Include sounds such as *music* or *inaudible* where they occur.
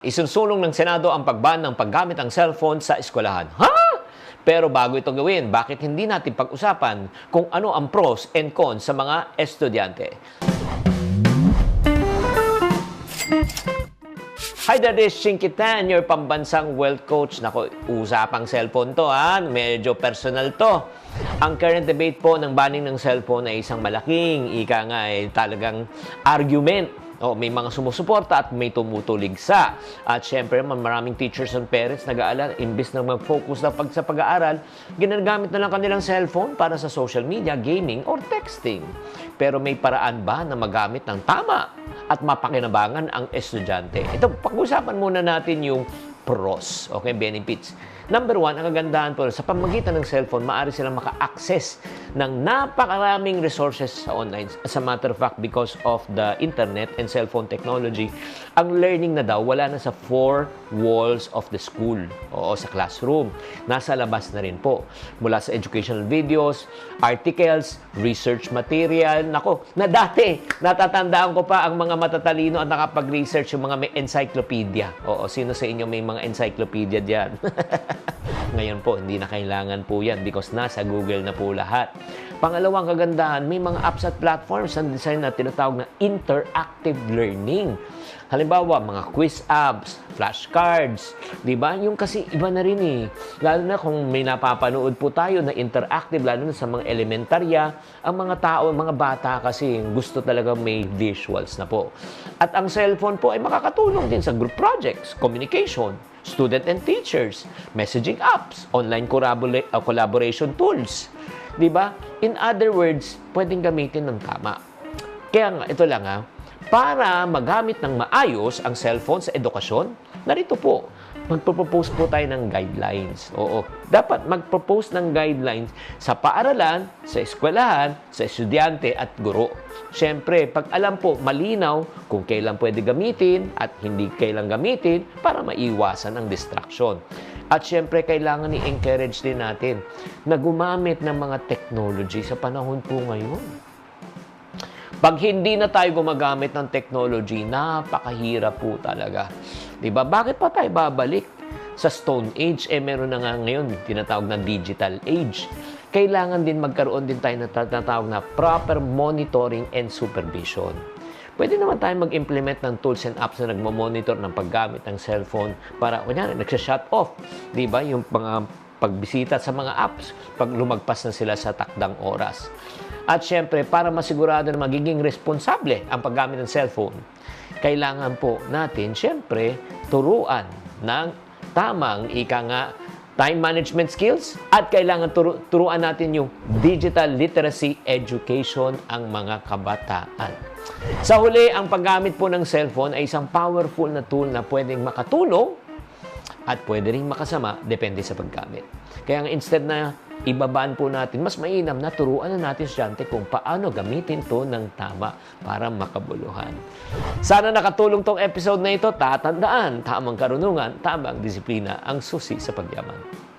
Isunsulong ng Senado ang pagban ng paggamit ng cellphone sa eskwelahan. Ha? Pero bago ito gawin, bakit hindi natin pag-usapan kung ano ang pros and cons sa mga estudyante? Hi, that is Shinkitan, your pambansang wealth coach. Nako, usapang cellphone to ha. Medyo personal to. Ang current debate po ng banning ng cellphone ay isang malaking, ika nga ay talagang argument Oh, may mga sumusuporta at may tumutuligsa. At syempre, maraming teachers and parents nag-aalala, imbis na mag-focus na pag sa pag-aaral, ginagamit na lang kanilang cellphone para sa social media, gaming, or texting. Pero may paraan ba na magamit ng tama at mapakinabangan ang estudyante? Ito, pag-usapan muna natin yung pros, okay, benefits. Number one, ang kagandahan po, sa pamagitan ng cellphone, maaari silang maka-access ng napakaraming resources sa online. As a matter of fact, because of the internet and cellphone technology, ang learning na daw wala na sa four walls of the school o sa classroom. Nasa labas na rin po. Mula sa educational videos, articles, research material. Nako, na dati, natatandaan ko pa ang mga matatalino at nakapag-research yung mga may encyclopedia. Oo, sino sa inyo may mga encyclopedia diyan? *laughs* Ngayon po, hindi na kailangan po yan because nasa Google na po lahat. Pangalawang kagandahan, may mga apps at platforms na design na tinatawag na interactive learning. Halimbawa, mga quiz apps, flashcards, di ba? Yung kasi iba na rin eh. Lalo na kung may napapanood po tayo na interactive, lalo na sa mga elementarya, ang mga tao, mga bata kasi gusto talaga may visuals na po. At ang cellphone po ay makakatulong din sa group projects, communication, student and teachers, messaging apps, online corrobora- uh, collaboration tools. 'Di ba? In other words, pwedeng gamitin ng tama. Kaya nga, ito lang ha, para magamit ng maayos ang cellphone sa edukasyon, narito po, magpropose po tayo ng guidelines. Oo, dapat magpropose ng guidelines sa paaralan, sa eskwelahan, sa estudyante at guro. Siyempre, pag alam po, malinaw kung kailan pwede gamitin at hindi kailan gamitin para maiwasan ang distraction. At siyempre, kailangan i-encourage din natin na gumamit ng mga technology sa panahon po ngayon. Pag hindi na tayo gumagamit ng technology, napakahirap po talaga. 'Di ba? Bakit pa tayo babalik sa Stone Age? Eh meron na nga ngayon tinatawag na digital age. Kailangan din magkaroon din tayo ng tinatawag na proper monitoring and supervision. Pwede naman tayo mag-implement ng tools and apps na nagmo-monitor ng paggamit ng cellphone para, kunyari, nagsha-shut off. Di ba? Yung mga pagbisita sa mga apps pag lumagpas na sila sa takdang oras. At syempre, para masigurado na magiging responsable ang paggamit ng cellphone, kailangan po natin, syempre, turuan ng tamang ika nga time management skills at kailangan turu- turuan natin yung digital literacy education ang mga kabataan. Sa huli, ang paggamit po ng cellphone ay isang powerful na tool na pwedeng makatulong at pwede rin makasama depende sa paggamit. Kaya instead na ibabaan po natin, mas mainam na turuan na natin estudyante kung paano gamitin to ng tama para makabuluhan. Sana nakatulong tong episode na ito. Tatandaan, tamang karunungan, tamang disiplina ang susi sa pagyaman.